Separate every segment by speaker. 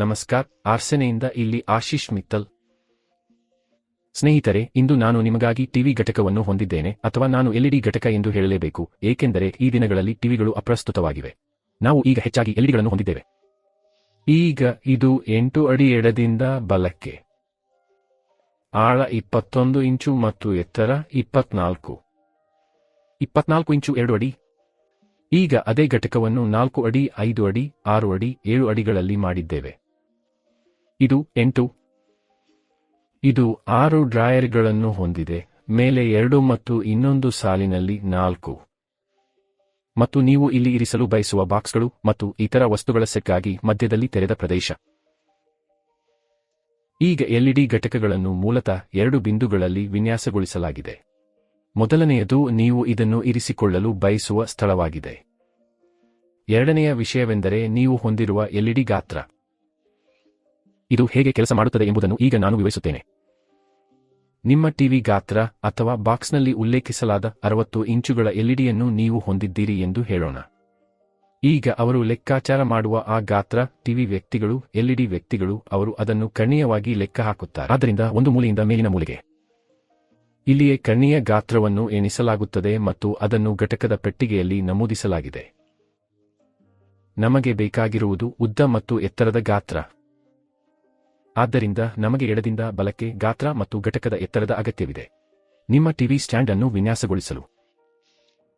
Speaker 1: ನಮಸ್ಕಾರ, ಆರ್ಸೆನೆಯಿಂದ ಇಲ್ಲಿ ಆಶೀಶ್ ಮಿತ್ತಲ್. ಸ್ನೇಹಿತರೆ, ಇಂದು ನಾನು ನಿಮಗಾಗಿ ಟಿವಿ ಘಟಕವನ್ನು ಹೊಂದಿದ್ದೇನೆ, ಅಥವಾ ನಾನು ಎಲ್ಇಡಿ ಘಟಕ ಎಂದು ಹೇಳಲೇಬೇಕು, ಏಕೆಂದರೆ ಈ ದಿನಗಳಲ್ಲಿ ಟಿವಿಗಳು ಅಪ್ರಸ್ತುತವಾಗಿವೆ. ನಾವು ಈಗ ಹೆಚ್ಚಾಗಿ ಎಲ್ಇಡಿಗಳನ್ನು ಹೊಂದಿದ್ದೇವೆ. ಈಗ ಇದು ಎಂಟು ಅಡಿ ಎಡದಿಂದ ಬಲಕ್ಕೆ. ಆಳ ಇಪ್ಪತ್ತೊಂದು ಇಂಚು ಮತ್ತು ಎತ್ತರ ಇಪ್ಪತ್ನಾಲ್ಕು. ಇಪ್ಪತ್ನಾಲ್ಕು ಇಂಚು ಎರಡು ಅಡಿ. ಈಗ ಅದೇ ಘಟಕವನ್ನು ನಾಲ್ಕು ಅಡಿ, ಐದು ಅಡಿ, ಆರು ಅಡಿ, ಏಳು ಅಡಿಗಳಲ್ಲಿ ಮಾಡಿದ್ದೇವೆ. ಇದು ಎಂಟು. ಇದು ಆರು ಡ್ರಾಯರ್ಗಳನ್ನು ಹೊಂದಿದೆ, ಮೇಲೆ ಎರಡು ಮತ್ತು ಇನ್ನೊಂದು ಸಾಲಿನಲ್ಲಿ ನಾಲ್ಕು. ಮತ್ತು ನೀವು ಇಲ್ಲಿ ಇರಿಸಲು ಬಯಸುವ ಬಾಕ್ಸ್ಗಳು ಮತ್ತು ಇತರ ವಸ್ತುಗಳ ಸೆಟ್ಗಾಗಿ ಮಧ್ಯದಲ್ಲಿ ತೆರೆದ ಪ್ರದೇಶ. ಈಗ ಎಲ್ಇಡಿ ಘಟಕಗಳನ್ನು ಮೂಲತಃ ಎರಡು ಬಿಂದುಗಳಲ್ಲಿ ವಿನ್ಯಾಸಗೊಳಿಸಲಾಗಿದೆ. ಮೊದಲನೆಯದು ನೀವು ಇದನ್ನು ಇರಿಸಿಕೊಳ್ಳಲು ಬಯಸುವ ಸ್ಥಳವಾಗಿದೆ. ಎರಡನೆಯ ವಿಷಯವೆಂದರೆ ನೀವು ಹೊಂದಿರುವ ಎಲ್ಇಡಿ ಗಾತ್ರ. ಇದು ಹೇಗೆ ಕೆಲಸ ಮಾಡುತ್ತದೆ ಎಂಬುದನ್ನು ಈಗ ನಾನು ವಿವರಿಸುತ್ತೇನೆ. ನಿಮ್ಮ ಟಿವಿ ಗಾತ್ರ ಅಥವಾ ಬಾಕ್ಸ್ನಲ್ಲಿ ಉಲ್ಲೇಖಿಸಲಾದ ಅರವತ್ತು ಇಂಚುಗಳ ಎಲ್ಇಡಿಯನ್ನು ನೀವು ಹೊಂದಿದ್ದೀರಿ ಎಂದು ಹೇಳೋಣ. ಈಗ ಅವರು ಲೆಕ್ಕಾಚಾರ ಮಾಡುವ ಆ ಗಾತ್ರ, ಟಿವಿ ವ್ಯಕ್ತಿಗಳು, ಎಲ್ಇಡಿ ವ್ಯಕ್ತಿಗಳು, ಅವರು ಅದನ್ನು ಕರ್ಣೀಯವಾಗಿ ಲೆಕ್ಕ ಹಾಕುತ್ತಾರೆ. ಆದ್ದರಿಂದ ಒಂದು ಮೂಲೆಯಿಂದ ಮೇಲಿನ ಮೂಲೆಗೆ. ಇಲ್ಲಿಯೇ ಕರ್ಣೀಯ ಗಾತ್ರವನ್ನು ಎಣಿಸಲಾಗುತ್ತದೆ ಮತ್ತು ಅದನ್ನು ಘಟಕದ ಪೆಟ್ಟಿಗೆಯಲ್ಲಿ ನಮೂದಿಸಲಾಗಿದೆ. ನಮಗೆ ಬೇಕಾಗಿರುವುದು ಉದ್ದ ಮತ್ತು ಎತ್ತರದ ಗಾತ್ರ. ಆದ್ದರಿಂದ ನಮಗೆ ಎಡದಿಂದ ಬಲಕ್ಕೆ ಗಾತ್ರ ಮತ್ತು ಘಟಕದ ಎತ್ತರದ ಅಗತ್ಯವಿದೆ. ನಿಮ್ಮ ಟಿವಿ ಸ್ಟ್ಯಾಂಡ್ ಅನ್ನು ವಿನ್ಯಾಸಗೊಳಿಸಲು.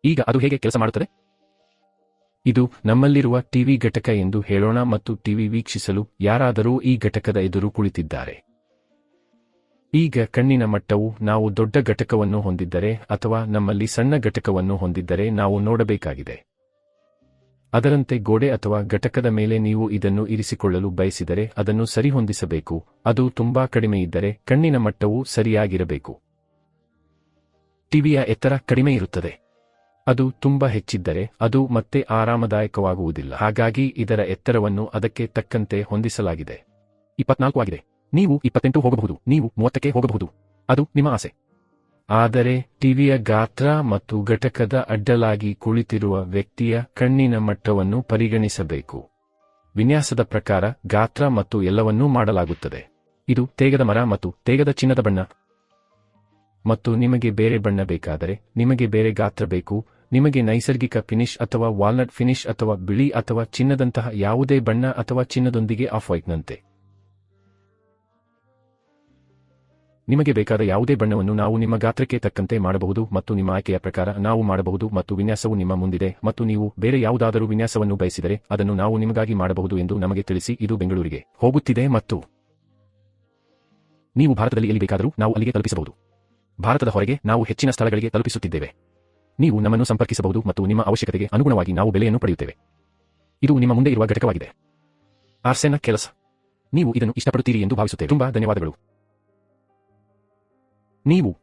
Speaker 1: ಈಗ ಅದು ಹೇಗೆ ಕೆಲಸ ಮಾಡುತ್ತದೆ? ಇದು ನಮ್ಮಲ್ಲಿರುವ ಟಿವಿ ಘಟಕ ಎಂದು ಹೇಳೋಣ ಮತ್ತು ಟಿವಿ ವೀಕ್ಷಿಸಲು ಯಾರಾದರೂ ಈ ಘಟಕದ ಎದುರು ಕುಳಿತಿದ್ದಾರೆ. ಈಗ ಕಣ್ಣಿನ ಮಟ್ಟವು ನಾವು ದೊಡ್ಡ ಘಟಕವನ್ನು ಹೊಂದಿದ್ದರೆ ಅಥವಾ ನಮ್ಮಲ್ಲಿ ಸಣ್ಣ ಘಟಕವನ್ನು ಹೊಂದಿದ್ದರೆ ನಾವು ನೋಡಬೇಕಾಗಿದೆ. ಅದರಂತೆ ಗೋಡೆ ಅಥವಾ ಘಟಕದ ಮೇಲೆ ನೀವು ಇದನ್ನು ಇರಿಸಿಕೊಳ್ಳಲು ಬಯಸಿದರೆ ಅದನ್ನು ಸರಿಹೊಂದಿಸಬೇಕು. ಅದು ತುಂಬಾ ಕಡಿಮೆಯಿದ್ದರೆ ಕಣ್ಣಿನ ಮಟ್ಟವು ಸರಿಯಾಗಿರಬೇಕು. ಟಿವಿಯ ಎತ್ತರ ಕಡಿಮೆ ಇರುತ್ತದೆ. ಅದು ತುಂಬಾ ಹೆಚ್ಚಿದ್ದರೆ ಅದು ಮತ್ತೆ ಆರಾಮದಾಯಕವಾಗುವುದಿಲ್ಲ. ಹಾಗಾಗಿ ಇದರ ಎತ್ತರವನ್ನು ಅದಕ್ಕೆ ತಕ್ಕಂತೆ ಹೊಂದಿಸಲಾಗಿದೆ. ಇಪ್ಪತ್ನಾಲ್ಕು ಆಗಿದೆ. ನೀವು ಇಪ್ಪತ್ತೆಂಟು ಹೋಗಬಹುದು. ನೀವು ಮೂವತ್ತಕ್ಕೆ ಹೋಗಬಹುದು. ಅದು ನಿಮ್ಮ ಆಸೆ. ಆದರೆ ಟಿವಿಯ ಗಾತ್ರ ಮತ್ತು ಘಟಕದ ಅಡ್ಡಲಾಗಿ ಕುಳಿತಿರುವ ವ್ಯಕ್ತಿಯ ಕಣ್ಣಿನ ಮಟ್ಟವನ್ನು ಪರಿಗಣಿಸಬೇಕು. ವಿನ್ಯಾಸದ ಪ್ರಕಾರ ಗಾತ್ರ ಮತ್ತು ಎಲ್ಲವನ್ನೂ ಮಾಡಲಾಗುತ್ತದೆ. ಇದು ತೇಗದ ಮರ ಮತ್ತು ತೇಗದ ಚಿನ್ನದ ಬಣ್ಣ. ಮತ್ತು ನಿಮಗೆ ಬೇರೆ ಬಣ್ಣ ಬೇಕಾದರೆ ನಿಮಗೆ ಬೇರೆ ಗಾತ್ರ ಬೇಕು. ನಿಮಗೆ ನೈಸರ್ಗಿಕ ಫಿನಿಶ್ ಅಥವಾ ವಾಲ್ನಟ್ ಫಿನಿಶ್ ಅಥವಾ ಬಿಳಿ ಅಥವಾ ಚಿನ್ನದಂತಹ ಯಾವುದೇ ಬಣ್ಣ ಅಥವಾ ಚಿನ್ನದೊಂದಿಗೆ ಆಫ್ ವೈಟ್ನಂತೆ. ನಿಮಗೆ ಬೇಕಾದ ಯಾವುದೇ ಬಣ್ಣವನ್ನು ನಾವು ನಿಮ್ಮ ಗಾತ್ರಕ್ಕೆ ತಕ್ಕಂತೆ ಮಾಡಬಹುದು ಮತ್ತು ನಿಮ್ಮ ಆಯ್ಕೆಯ ಪ್ರಕಾರ ನಾವು ಮಾಡಬಹುದು ಮತ್ತು ವಿನ್ಯಾಸವು ನಿಮ್ಮ ಮುಂದಿದೆ ಮತ್ತು ನೀವು ಬೇರೆ ಯಾವುದಾದರೂ ವಿನ್ಯಾಸವನ್ನು ಬಯಸಿದರೆ ಅದನ್ನು ನಾವು ನಿಮಗಾಗಿ ಮಾಡಬಹುದು ಎಂದು ನಮಗೆ ತಿಳಿಸಿ, ಇದು ಬೆಂಗಳೂರಿಗೆ ಹೋಗುತ್ತಿದೆ ಮತ್ತು ನೀವು ಭಾರತದಲ್ಲಿ ಎಲ್ಲಿ ಬೇಕಾದರೂ ನಾವು ಅಲ್ಲಿಗೆ ತಲುಪಿಸಬಹುದು. ಭಾರತದ ಹೊರಗೆ ನಾವು ಹೆಚ್ಚಿನ ಸ್ಥಳಗಳಿಗೆ ತಲುಪಿಸುತ್ತಿದ್ದೇವೆ. ನೀವು ನಮ್ಮನ್ನು ಸಂಪರ್ಕಿಸಬಹುದು ಮತ್ತು ನಿಮ್ಮ ಅವಶ್ಯಕತೆಗೆ ಅನುಗುಣವಾಗಿ ನಾವು ಬೆಲೆಯನ್ನು ಪಡೆಯುತ್ತೇವೆ. ಇದು ನಿಮ್ಮ ಮುಂದೆ ಇರುವ ಘಟಕವಾಗಿದೆ. ಆರ್ಸೆನ ಕೆಲಸ. ನೀವು ಇದನ್ನು ಇಷ್ಟಪಡುತ್ತೀರಿ ಎಂದು ಭಾವಿಸುತ್ತೇವೆ. ತುಂಬಾ ಧನ್ಯವಾದಗಳು. ನೀವು